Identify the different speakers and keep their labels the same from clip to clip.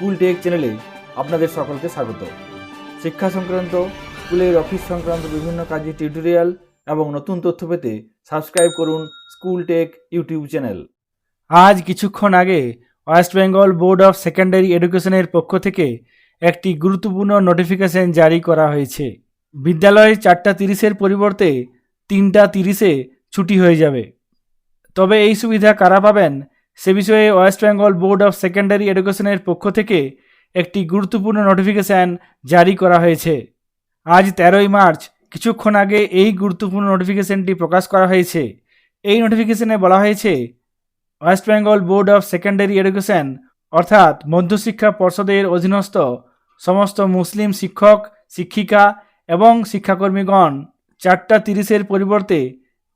Speaker 1: School take চ্যানেলে আপনাদের সকলকে স্বাগত। শিক্ষা সংক্রান্ত, স্কুলের অফিস সংক্রান্ত বিভিন্ন কাজের টিউটোরিয়াল এবং নতুন তথ্য পেতে সাবস্ক্রাইব করুন স্কুল টেক ইউটিউব চ্যানেল। আজ কিছুক্ষণ আগে West Bengal board of secondary এডুকেশনের পক্ষ থেকে একটি গুরুত্বপূর্ণ নোটিফিকেশন জারি করা হয়েছে। বিদ্যালয়ে চারটা তিরিশের পরিবর্তে তিনটা তিরিশে ছুটি হয়ে যাবে। তবে এই সুবিধা কারা পাবেন সে বিষয়ে West Bengal board of secondary এডুকেশনের পক্ষ থেকে একটি গুরুত্বপূর্ণ নোটিফিকেশান জারি করা হয়েছে। আজ তেরোই মার্চ, কিছুক্ষণ আগে এই গুরুত্বপূর্ণ নোটিফিকেশনটি প্রকাশ করা হয়েছে। এই নোটিফিকেশনে বলা হয়েছে, West Bengal board of secondary education, অর্থাৎ মধ্যশিক্ষা পর্ষদের অধীনস্থ সমস্ত মুসলিম শিক্ষক, শিক্ষিকা এবং শিক্ষাকর্মীগণ চারটা তিরিশের পরিবর্তে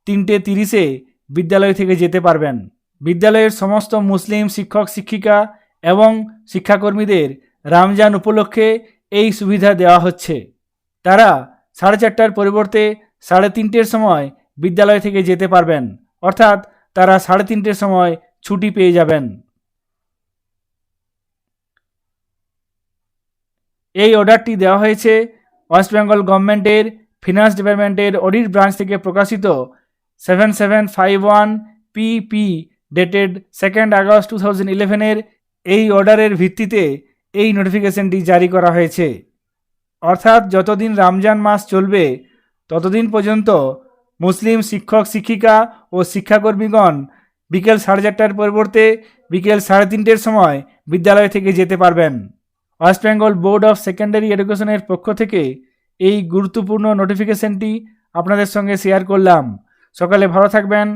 Speaker 1: তিনটে তিরিশে বিদ্যালয় থেকে যেতে পারবেন। বিদ্যালয়ের সমস্ত মুসলিম শিক্ষক, শিক্ষিকা এবং শিক্ষাকর্মীদের রামজান উপলক্ষে এই সুবিধা দেওয়া হচ্ছে। তারা সাড়ে চারটার পরিবর্তে সাড়ে তিনটের সময় বিদ্যালয় থেকে যেতে পারবেন। অর্থাৎ তারা সাড়ে তিনটের সময় ছুটি পেয়ে যাবেন। এই অর্ডারটি দেওয়া হয়েছে ওয়েস্ট বেঙ্গল গভর্নমেন্টের ফিনান্স ডিপার্টমেন্টের অডিট ব্রাঞ্চ থেকে প্রকাশিত seven seven five one PP dated second August two thousand ইলেভেনের এই অর্ডারের ভিত্তিতে এই নোটিফিকেশনটি জারি করা হয়েছে। অর্থাৎ যতদিন রমজান মাস চলবে, ততদিন পর্যন্ত মুসলিম শিক্ষক, শিক্ষিকা ও শিক্ষাকর্মীগণ বিকেল সাড়ে চারটার পরিবর্তে বিকেল সাড়ে তিনটের সময় বিদ্যালয় থেকে যেতে পারবেন। West Bengal board of secondary এডুকেশনের পক্ষ থেকে এই গুরুত্বপূর্ণ নোটিফিকেশনটি আপনাদের সঙ্গে শেয়ার করলাম। সকালে ভালো থাকবেন,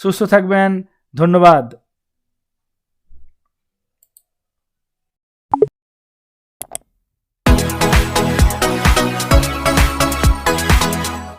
Speaker 1: সুস্থ থাকবেন ধন্যবাদ।